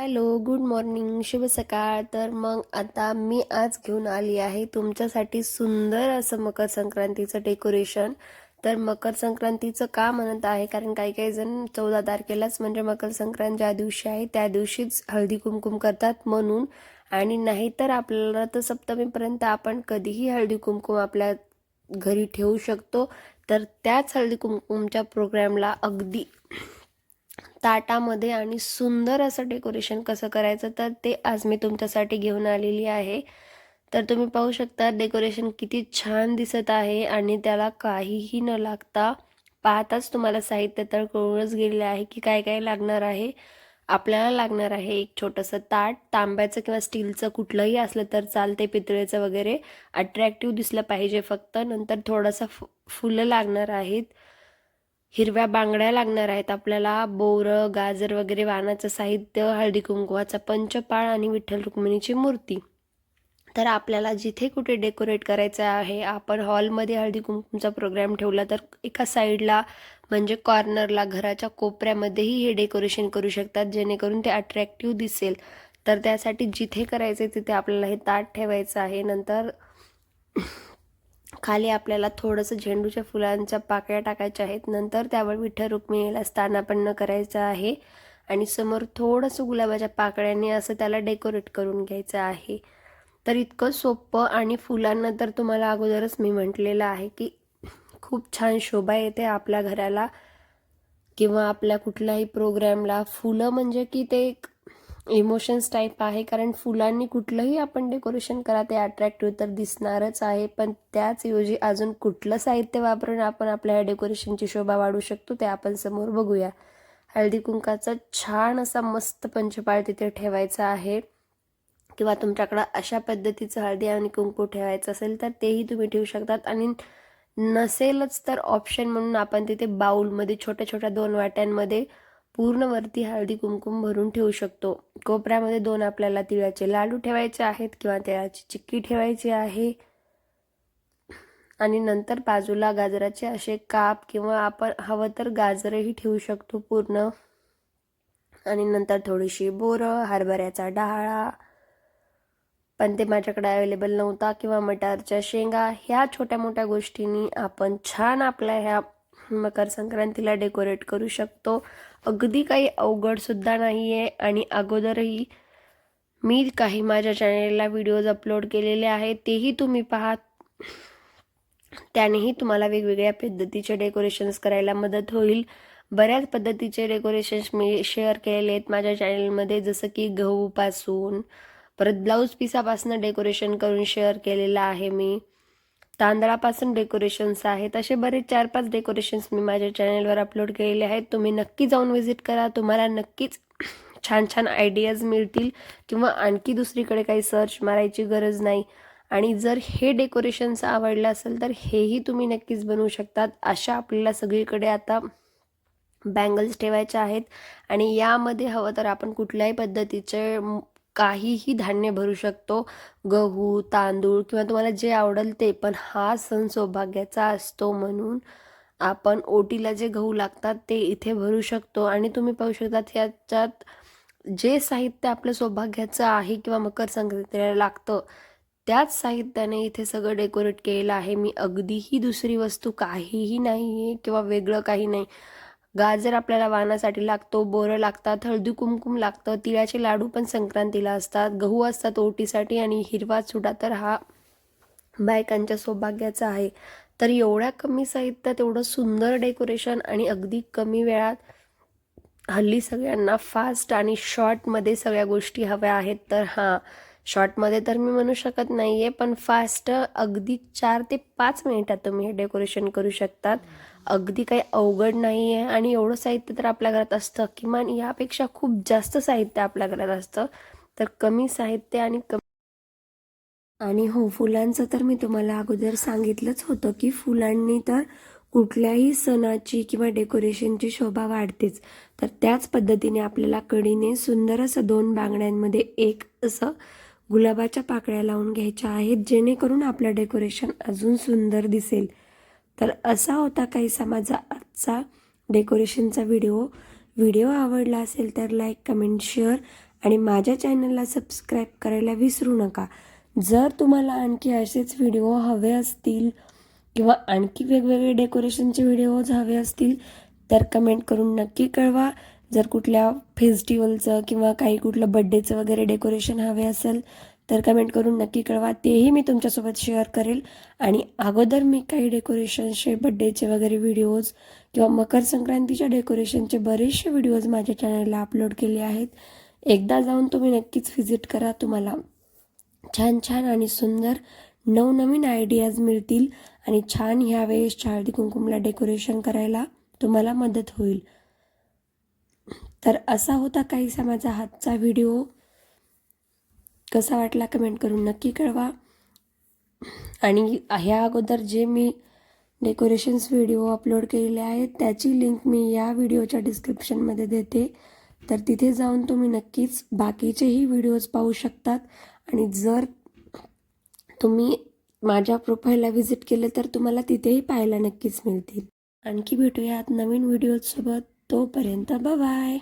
Hello good morning शुभ सकाळ. तर मग आता मी आज घेऊन आली आहे तुमच्यासाठी सुंदर असं मकर संक्रांतीचं डेकोरेशन. तर मकर संक्रांतीचं का म्हणत आहे? कारण काही काही जण चौदा तारखेलाच म्हणजे मकर संक्रांत ज्या दिवशी आहे त्या दिवशीच हळदी कुमकुम करतात म्हणून. आणि नाहीतर आपल्याला तर सप्तमीपर्यंत आपण कधीही हळदी कुमकुम आपल्या घरी ठेवू शकतो. तर त्याच हळदी कुमकुमच्या प्रोग्रॅमला अगदी ताटामध्ये आणि सुंदर असं डेकोरेशन कसं करायचं तर ते आज मी तुमच्यासाठी घेऊन आलेली आहे. तर तुम्ही पाहू शकता डेकोरेशन किती छान दिसत आहे आणि त्याला काहीही न लागता पाहताच तुम्हाला साहित्य तर कळूनच गेलेलं आहे की काय काय लागणार आहे. आपल्याला लागणार आहे एक छोटंसं ताट तांब्याचं किंवा स्टीलचं कुठलंही असलं तर चालते पितळेचं वगैरे. अट्रॅक्टिव्ह दिसलं पाहिजे फक्त नंतर थोडंसं फु फुलं लागणार आहेत. हिरव्या बांगड्या लागणार आहेत. आपल्याला बोरं गाजर वगैरे वाणाचं साहित्य हळदी कुंकवाचा पंचपाळ आणि विठ्ठल रुक्मिणीची मूर्ती. तर आपल्याला जिथे कुठे डेकोरेट करायचं आहे आपण हॉलमध्ये हळदी कुंकुमचा प्रोग्राम ठेवला तर एका साईडला म्हणजे कॉर्नरला घराच्या कोपऱ्यामध्येही हे डेकोरेशन करू शकतात जेणेकरून ते अट्रॅक्टिव्ह दिसेल. तर त्यासाठी जिथे करायचे तिथे आपल्याला हे ताट ठेवायचं आहे. नंतर खाली आपल्याला थोडंसं झेंडूच्या फुलांच्या पाकळ्या टाकायच्या आहेत. नंतर त्यावर विठ्ठल रुक्मिणीला स्थानापन्न करायचं आहे. आणि समोर थोडंसं गुलाबाच्या पाकळ्यांनी असं त्याला डेकोरेट करून घ्यायचं आहे. तर इतकं सोपं आणि फुलांना तर तुम्हाला अगोदरच मी म्हटलेलं आहे की खूप छान शोभा येते आपल्या घराला किंवा आपल्या कुठल्याही प्रोग्रॅमला फुलं म्हणजे की ते एक इमोशन्स टाईप आहे. कारण फुलांनी कुठलंही आपण डेकोरेशन करा ते अट्रॅक्टिव्ह तर दिसणारच आहे. पण त्याचऐवजी अजून कुठलं साहित्य वापरून आपण आपल्या डेकोरेशनची शोभा वाढू शकतो ते आपण समोर बघूया. हळदी कुंकाचा छान असा मस्त पंचपाळ तिथे ठेवायचा आहे. किंवा तुमच्याकडं अशा पद्धतीचं हळदी आणि कुंकू ठेवायचं असेल तर तेही तुम्ही ठेवू शकतात. आणि नसेलच तर ऑप्शन म्हणून आपण तिथे बाऊलमध्ये छोट्या छोट्या दोन वाट्यांमध्ये पूर्ण वरती हळदी कुंकुम भरून ठेवू शकतो. कोपऱ्यामध्ये दोन आपल्याला तिळाचे लाडू ठेवायचे आहेत किंवा तिळाची चिक्की ठेवायची आहे. आणि नंतर बाजूला गाजराचे असे काप किंवा आपण हवं तर गाजरही ठेवू शकतो पूर्ण. आणि नंतर थोडीशी बोरं हरभऱ्याचा डाळा. पण ते माझ्याकडे अवेलेबल नव्हता किंवा मटारच्या शेंगा. ह्या छोट्या मोठ्या गोष्टींनी आपण छान आपल्या ह्या मकर संक्रांतीला डेकोरेट करू शकतो. अगदी काही अवघडसुद्धा नाही आहे आणि अगोदरही मी काही माझ्या चॅनेलला व्हिडिओज अपलोड केलेले आहेत तेही तुम्ही पाहात त्यानेही तुम्हाला वेगवेगळ्या पद्धतीचे डेकोरेशन्स करायला मदत होईल. बऱ्याच पद्धतीचे डेकोरेशन्स मी शेअर केलेले आहेत माझ्या चॅनलमध्ये जसं की गहूपासून परत ब्लाऊज पिसापासून डेकोरेशन करून शेअर केलेलं आहे मी. तांदळापासून डेकोरेशन्स आहेत. असे बरेच चार पाच डेकोरेशन्स मी माझ्या चॅनलवर अपलोड केलेले आहेत. तुम्ही नक्की जाऊन व्हिजिट करा. तुम्हाला नक्कीच छान छान आयडियाज मिळतील किंवा आणखी दुसरीकडे काही सर्च मारायची गरज नाही. आणि जर हे डेकोरेशन्स आवडलं असेल तर हेही तुम्ही नक्कीच बनवू शकतात. अशा आपल्याला सगळीकडे आता बँगल्स ठेवायच्या आहेत. आणि यामध्ये हवं तर आपण कुठल्याही पद्धतीचे काहीही धान्य भरू शकतो. गहू तांदूळ किंवा तुम्हाला जे आवडेल ते. पण हा सण सौभाग्याचा असतो म्हणून आपण ओटीला जे गहू लागतात ते इथे भरू शकतो. आणि तुम्ही पाहू शकता ह्याच्यात जे साहित्य आपलं सौभाग्याचं आहे किंवा मकर संक्रांतीला लागतं त्याच साहित्याने इथे सगळं डेकोरेट केलेलं आहे. मी अगदीही दुसरी वस्तू काहीही नाही आहे किंवा वेगळं काही नाही. गाजर आपल्याला वाहनासाठी लागतो बोरं लागतात हळदी कुमकुम लागतं तिळाचे लाडू पण संक्रांतीला असतात. गहू असतात ओटीसाठी आणि हिरवा चुडा तर हा बायकांच्या सौभाग्याचा आहे. तर एवढ्या कमी साहित्यात एवढं सुंदर डेकोरेशन आणि अगदी कमी वेळात हल्ली सगळ्यांना फास्ट आणि शॉर्टमध्ये सगळ्या गोष्टी हव्या आहेत. तर हां शॉर्टमध्ये तर मी म्हणू शकत नाही आहे पण फास्ट अगदी चार ते पाच मिनिटात तुम्ही हे डेकोरेशन करू शकतात. अगदी काही अवघड नाही आहे आणि एवढं साहित्य तर आपल्या घरात असतं. किमान यापेक्षा खूप जास्त साहित्य आपल्या घरात असतं. तर कमी साहित्य आणि कमी आणि हो फुलांचं तर मी तुम्हाला अगोदर सांगितलंच होतं की फुलांनी तर कुठल्याही सणाची किंवा डेकोरेशनची शोभा वाढतेच. तर त्याच पद्धतीने आपल्याला कडीने सुंदर असं दोन बांगड्यांमध्ये एक असं गुलाबाच्या पाकळ्या लावून घ्यायच्या आहेत जेणेकरून आपलं डेकोरेशन अजून सुंदर दिसेल. तर असा होता काहीसा माझा आजचा डेकोरेशनचा व्हिडिओ. व्हिडिओ आवडला असेल तर लाईक कमेंट शेअर आणि माझ्या चॅनलला सबस्क्राईब करायला विसरू नका. जर तुम्हाला आणखी असेच व्हिडिओ हवे असतील किंवा आणखी वेगवेगळे डेकोरेशनचे व्हिडिओज हवे असतील तर कमेंट करून नक्की कळवा. जर कुठल्या फेस्टिवलचं किंवा काही कुठलं बड्डेचं वगैरे डेकोरेशन हवे असेल तर कमेंट करून नक्की कळवा. तेही मी तुमच्यासोबत शेअर करेल. आणि अगोदर मी काही डेकोरेशनचे बड्डेचे वगैरे व्हिडिओज किंवा मकर संक्रांतीच्या डेकोरेशनचे बरेचसे व्हिडिओज माझ्या चॅनलला अपलोड केले आहेत. एकदा जाऊन तुम्ही नक्कीच व्हिजिट करा. तुम्हाला छान छान आणि सुंदर नवनवीन आयडियाज मिळतील आणि छान ह्या वेळेस हळदी कुंकुमला डेकोरेशन करायला तुम्हाला मदत होईल. तर असा होता काहीसा माझा हातचा व्हिडिओ कसा वाटला कमेंट करून नक्की कळवा. आणि ह्या अगोदर जे मी डेकोरेशन्स व्हिडिओ अपलोड केलेले आहेत त्याची लिंक मी या व्हिडिओच्या डिस्क्रिप्शनमध्ये देते. तर तिथे जाऊन तुम्ही नक्कीच बाकीचेही व्हिडिओज पाहू शकतात. आणि जर तुम्ही माझ्या प्रोफाईलला व्हिजिट केले तर तुम्हाला तिथेही पाहायला नक्कीच मिळतील. आणखी भेटूयात नवीन व्हिडिओजसोबत तोपर्यंत बाय